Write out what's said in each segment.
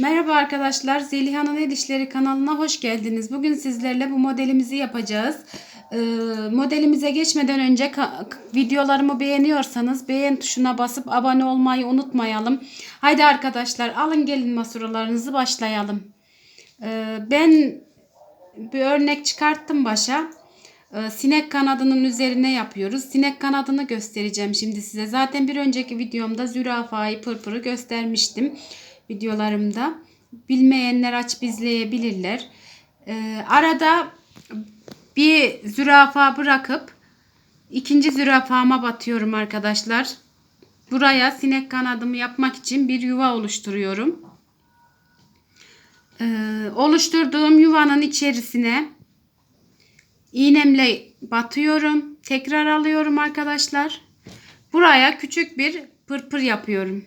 Merhaba arkadaşlar, Zeliha'nın El İşleri kanalına hoş geldiniz. Bugün sizlerle bu modelimizi yapacağız. Ee, modelimize geçmeden önce videolarımı beğeniyorsanız beğen tuşuna basıp abone olmayı unutmayalım. Haydi arkadaşlar alın gelin masuralarınızı başlayalım. Ee, ben bir örnek çıkarttım başa. Ee, sinek kanadının üzerine yapıyoruz. Sinek kanadını göstereceğim şimdi size. Zaten bir önceki videomda zürafayı pırpırı göstermiştim videolarımda. Bilmeyenler açıp izleyebilirler. Ee, arada bir zürafa bırakıp ikinci zürafama batıyorum arkadaşlar. Buraya sinek kanadımı yapmak için bir yuva oluşturuyorum. Ee, oluşturduğum yuvanın içerisine iğnemle batıyorum. Tekrar alıyorum arkadaşlar. Buraya küçük bir pırpır yapıyorum.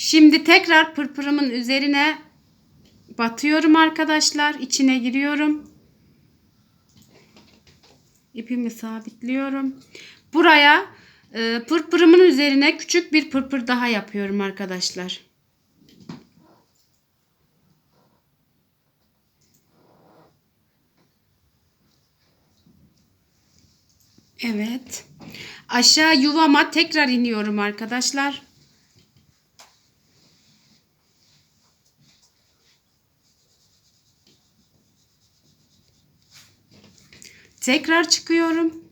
Şimdi tekrar pırpırımın üzerine batıyorum arkadaşlar. İçine giriyorum. İpimi sabitliyorum. Buraya e, pırpırımın üzerine küçük bir pırpır daha yapıyorum arkadaşlar. Evet. Aşağı yuvama tekrar iniyorum arkadaşlar. Tekrar çıkıyorum.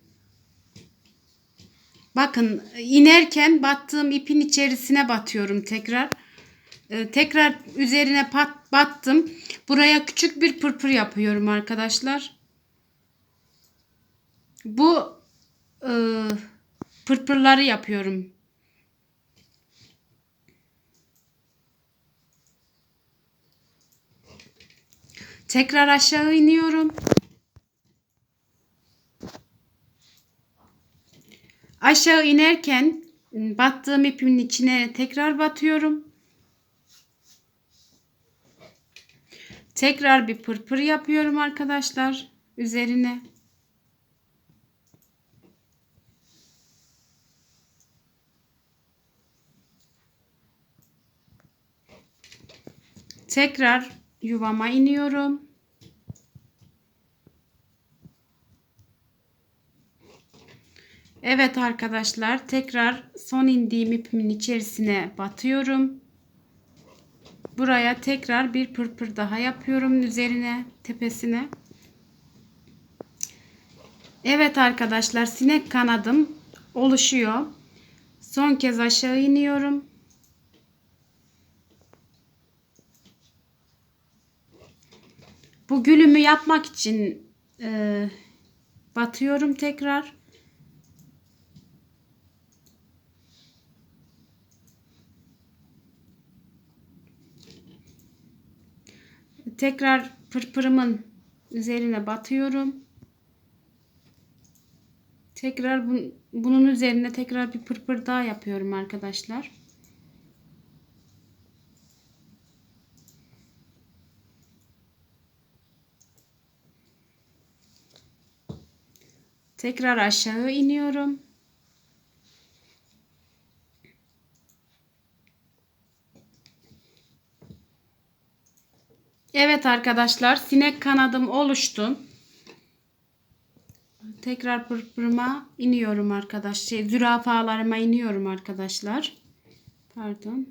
Bakın inerken battığım ipin içerisine batıyorum tekrar. Ee, tekrar üzerine pat, battım. Buraya küçük bir pırpır yapıyorum arkadaşlar. Bu e, pırpırları yapıyorum. Tekrar aşağı iniyorum. Aşağı inerken battığım ipimin içine tekrar batıyorum. Tekrar bir pırpır yapıyorum arkadaşlar üzerine. Tekrar yuvama iniyorum. Evet arkadaşlar tekrar son indiğim ipimin içerisine batıyorum. Buraya tekrar bir pırpır daha yapıyorum üzerine tepesine. Evet arkadaşlar sinek kanadım oluşuyor. Son kez aşağı iniyorum. Bu gülümü yapmak için e, batıyorum tekrar. Tekrar pırpırımın üzerine batıyorum. Tekrar bu, bunun üzerine tekrar bir pırpır daha yapıyorum arkadaşlar. Tekrar aşağı iniyorum. Evet arkadaşlar sinek kanadım oluştu. Tekrar pırpırıma iniyorum arkadaş. Şey, zürafalarıma iniyorum arkadaşlar. Pardon.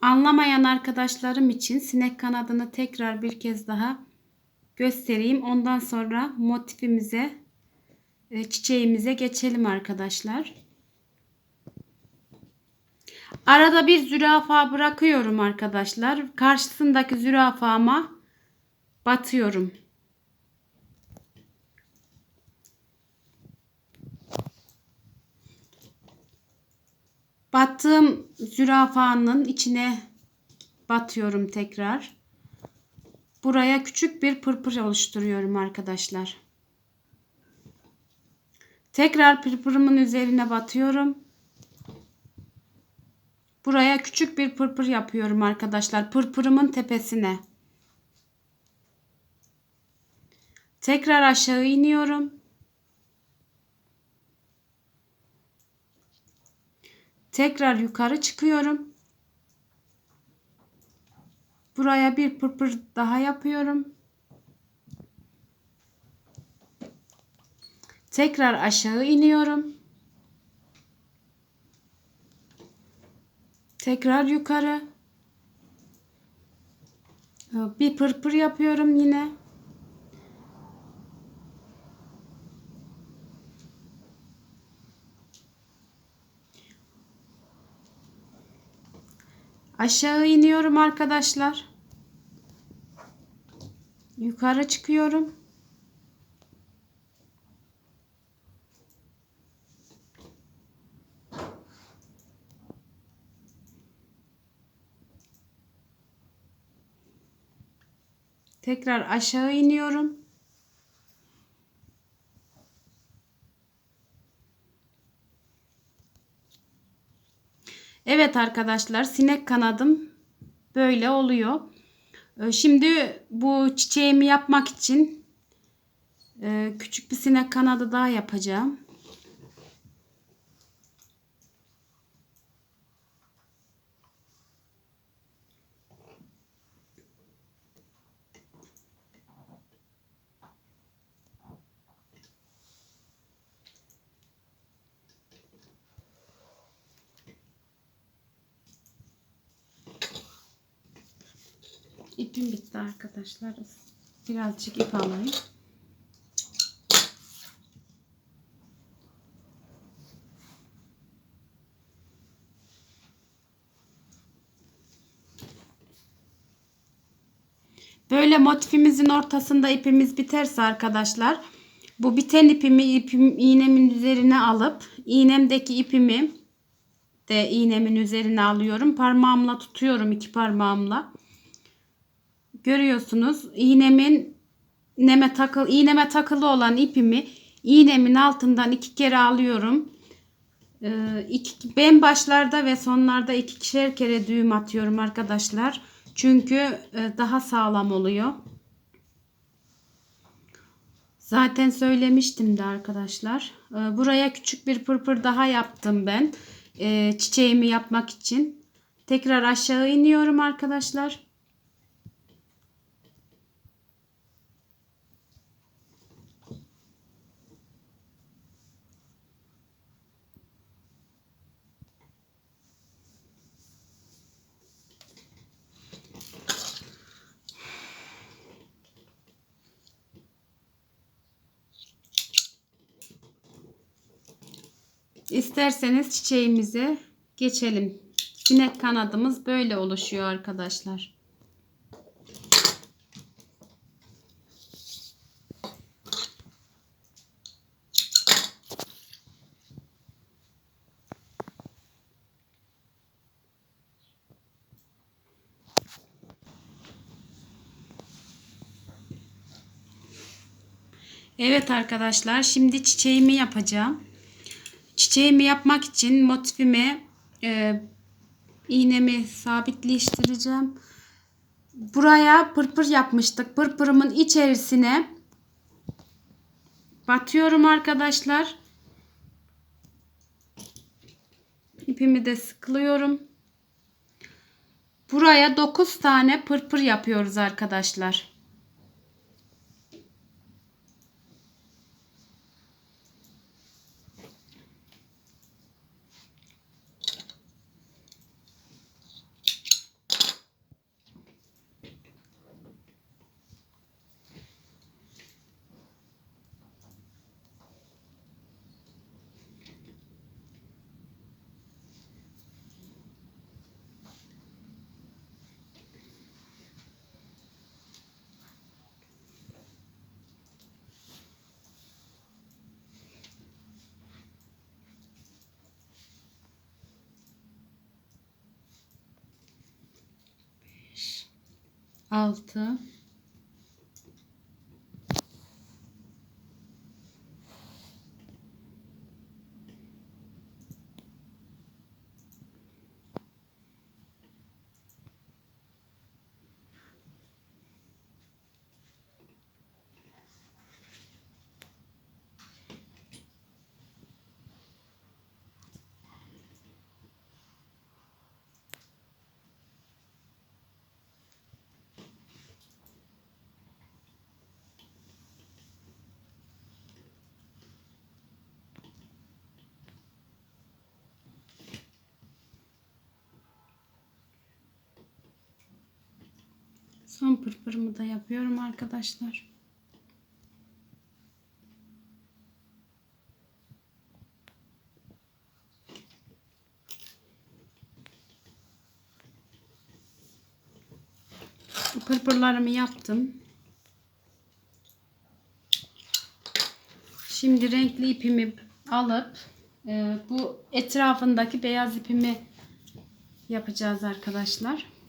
Anlamayan arkadaşlarım için sinek kanadını tekrar bir kez daha göstereyim. Ondan sonra motifimize, e, çiçeğimize geçelim arkadaşlar. Arada bir zürafa bırakıyorum arkadaşlar. Karşısındaki zürafama batıyorum. Battığım zürafanın içine batıyorum tekrar. Buraya küçük bir pırpır oluşturuyorum arkadaşlar. Tekrar pırpırımın üzerine batıyorum. Buraya küçük bir pırpır yapıyorum arkadaşlar. Pırpırımın tepesine. Tekrar aşağı iniyorum. Tekrar yukarı çıkıyorum. Buraya bir pırpır daha yapıyorum. Tekrar aşağı iniyorum. Tekrar yukarı. Bir pırpır yapıyorum yine. Aşağı iniyorum arkadaşlar. Yukarı çıkıyorum. Tekrar aşağı iniyorum. Evet arkadaşlar sinek kanadım böyle oluyor. Ee, Şimdi bu çiçeğimi yapmak için e, küçük bir sinek kanadı daha yapacağım. İpim bitti arkadaşlar. Birazcık ip alayım. Böyle motifimizin ortasında ipimiz biterse arkadaşlar bu biten ipimi ipim iğnemin üzerine alıp iğnemdeki ipimi de iğnemin üzerine alıyorum. Parmağımla tutuyorum iki parmağımla. Görüyorsunuz iğnemin neme takıl iğneme takılı olan ipimi iğnemin altından iki kere alıyorum. Ee, iki, ben başlarda ve sonlarda ikişer kere düğüm atıyorum arkadaşlar. Çünkü e, daha sağlam oluyor. Zaten söylemiştim de arkadaşlar. Ee, buraya küçük bir pırpır daha yaptım ben. Ee, çiçeğimi yapmak için. Tekrar aşağı iniyorum arkadaşlar. İsterseniz çiçeğimize geçelim. Sinek kanadımız böyle oluşuyor arkadaşlar. Evet arkadaşlar şimdi çiçeğimi yapacağım. Çiçeğimi yapmak için motifimi e, iğnemi sabitleştireceğim. Buraya pırpır yapmıştık. Pırpırımın içerisine batıyorum arkadaşlar. İpimi de sıklıyorum. Buraya 9 tane pırpır yapıyoruz arkadaşlar. Altı. Son pırpırımı da yapıyorum arkadaşlar. Pırpırlarımı yaptım. Şimdi renkli ipimi alıp e, bu etrafındaki beyaz ipimi yapacağız arkadaşlar.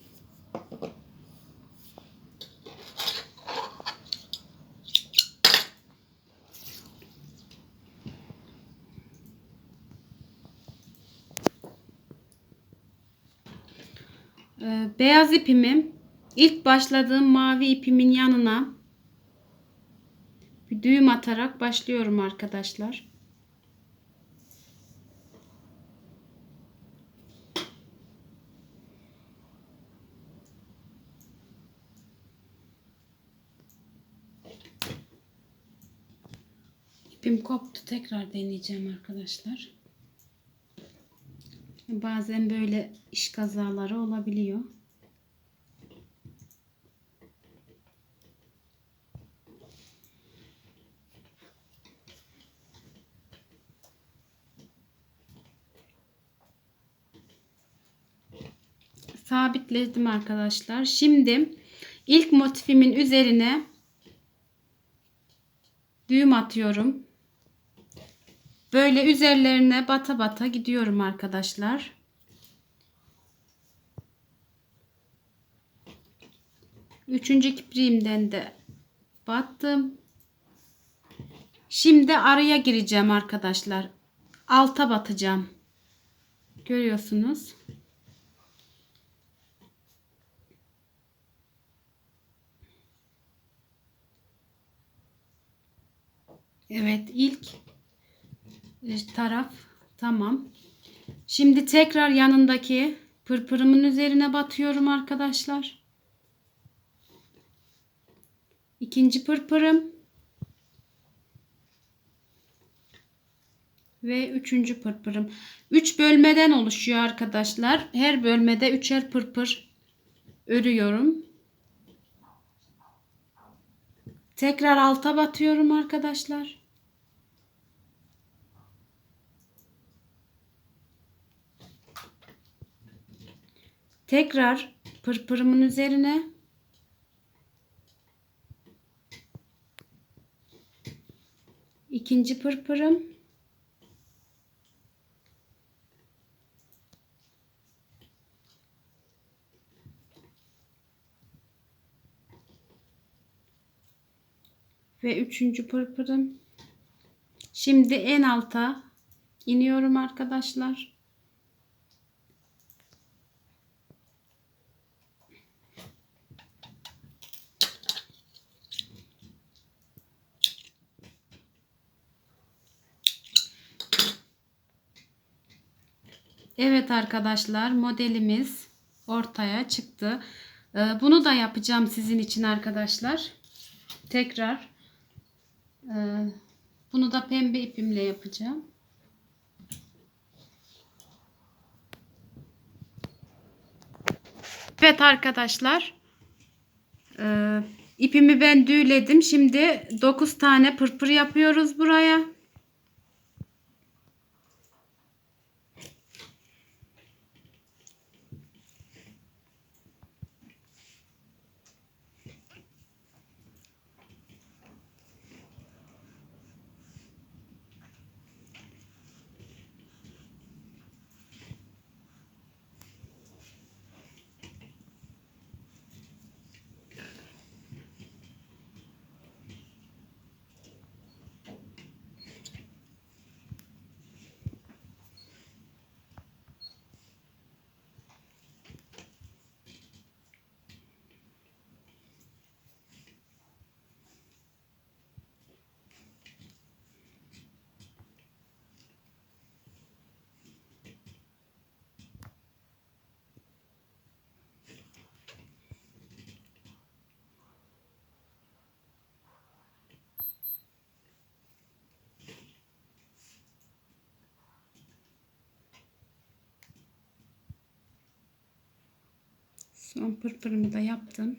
Beyaz ipimi ilk başladığım mavi ipimin yanına bir düğüm atarak başlıyorum arkadaşlar. İpim koptu. Tekrar deneyeceğim arkadaşlar. Bazen böyle iş kazaları olabiliyor. sabitledim arkadaşlar. Şimdi ilk motifimin üzerine düğüm atıyorum. Böyle üzerlerine bata bata gidiyorum arkadaşlar. Üçüncü kipriğimden de battım. Şimdi araya gireceğim arkadaşlar. Alta batacağım. Görüyorsunuz. Evet ilk taraf tamam. Şimdi tekrar yanındaki pırpırımın üzerine batıyorum arkadaşlar. İkinci pırpırım. Ve üçüncü pırpırım. Üç bölmeden oluşuyor arkadaşlar. Her bölmede üçer pırpır örüyorum. Tekrar alta batıyorum arkadaşlar. Tekrar pırpırımın üzerine ikinci pırpırım ve üçüncü pırpırım. Şimdi en alta iniyorum arkadaşlar. Evet arkadaşlar modelimiz ortaya çıktı. Ee, bunu da yapacağım sizin için arkadaşlar. Tekrar ee, bunu da pembe ipimle yapacağım. Evet arkadaşlar. Ee, ipimi ben düğledim. Şimdi 9 tane pırpır yapıyoruz buraya. Son pırpırımı da yaptım.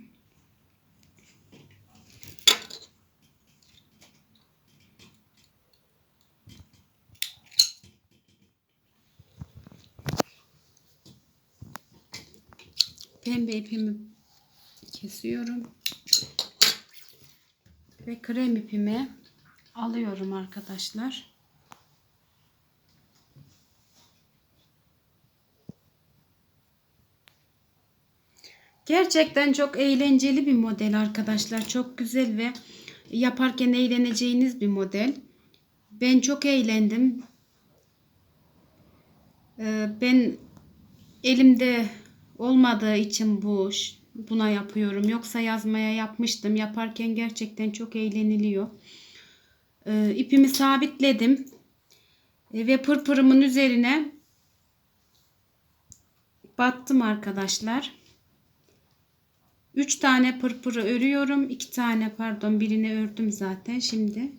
Pembe ipimi kesiyorum. Ve krem ipimi alıyorum arkadaşlar. Gerçekten çok eğlenceli bir model arkadaşlar. Çok güzel ve yaparken eğleneceğiniz bir model. Ben çok eğlendim. Ee, Ben elimde olmadığı için bu buna yapıyorum. Yoksa yazmaya yapmıştım. Yaparken gerçekten çok eğleniliyor. Ee, İpimi sabitledim. Ee, Ve pırpırımın üzerine battım arkadaşlar. 3 tane pırpırı örüyorum. 2 tane pardon birini ördüm zaten şimdi.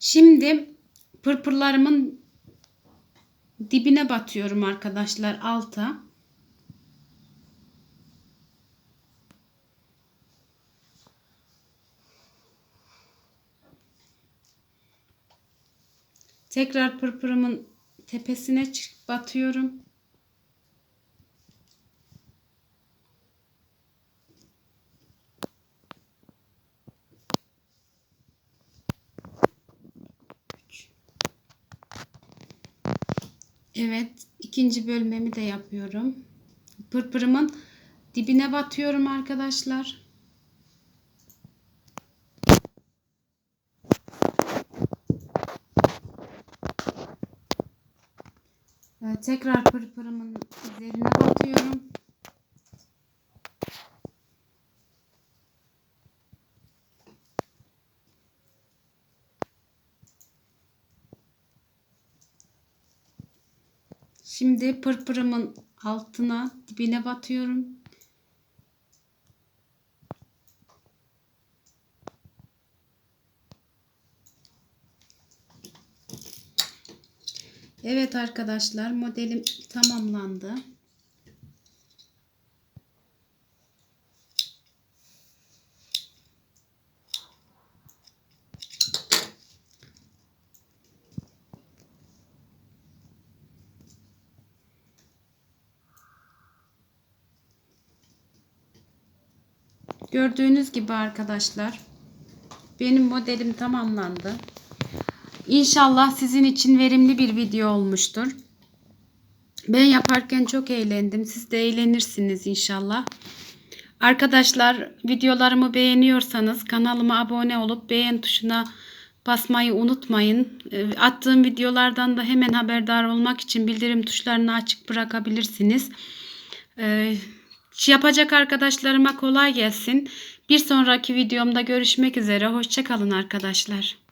Şimdi pırpırlarımın dibine batıyorum arkadaşlar alta. Tekrar pırpırımın tepesine batıyorum. Evet, ikinci bölmemi de yapıyorum. Pırpırımın dibine batıyorum arkadaşlar. Tekrar pırpırımın üzerine batıyorum. Şimdi pırpırımın altına dibine batıyorum. Evet arkadaşlar modelim tamamlandı. Gördüğünüz gibi arkadaşlar benim modelim tamamlandı. İnşallah sizin için verimli bir video olmuştur. Ben yaparken çok eğlendim. Siz de eğlenirsiniz inşallah. Arkadaşlar videolarımı beğeniyorsanız kanalıma abone olup beğen tuşuna basmayı unutmayın. Ee, Attığım videolardan da hemen haberdar olmak için bildirim tuşlarını açık bırakabilirsiniz. Ee, Yapacak arkadaşlarıma kolay gelsin. Bir sonraki videomda görüşmek üzere. Hoşçakalın arkadaşlar.